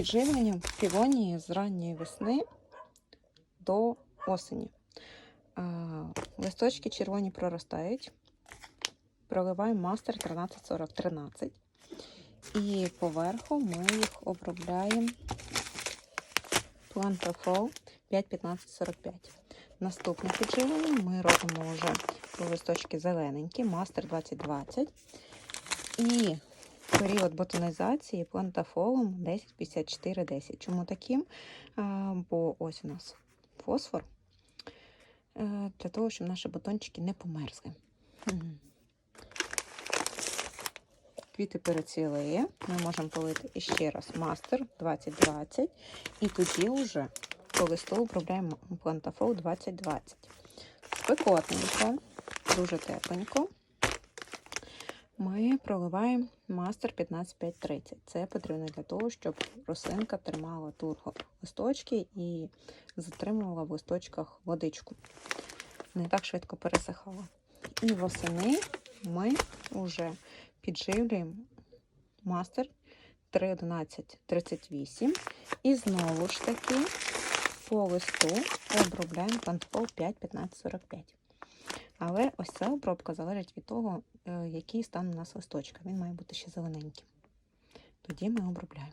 Підживлення півонії з ранньої весни до осені. Листочки червоні проростають. Проливаємо мастер 1340-13. І поверху ми їх обробляємо Plantafol 5-15-45. Наступне підживлення ми робимо вже листочки зелененькі, мастер 2020. І період ботанізації плантафолом 10-54-10. Чому таким? Бо ось у нас фосфор е, для того, щоб наші бутончики не померзли. Квіти перецвіли. Ми можемо полити іще раз мастер 2020. І тоді вже по листу обробляємо плантафол 2020. Спекотненько, дуже тепленько. Ми проливаємо мастер 15530. Це потрібно для того, щоб рослинка тримала турго листочки і затримувала в листочках водичку. Не так швидко пересихала. І восени ми вже підживлюємо мастер 31138. І знову ж таки по листу обробляємо плантфол 5-15-45. Але ось ця обробка залежить від того, який стан у нас листочка. Він має бути ще зелененьким. Тоді ми обробляємо.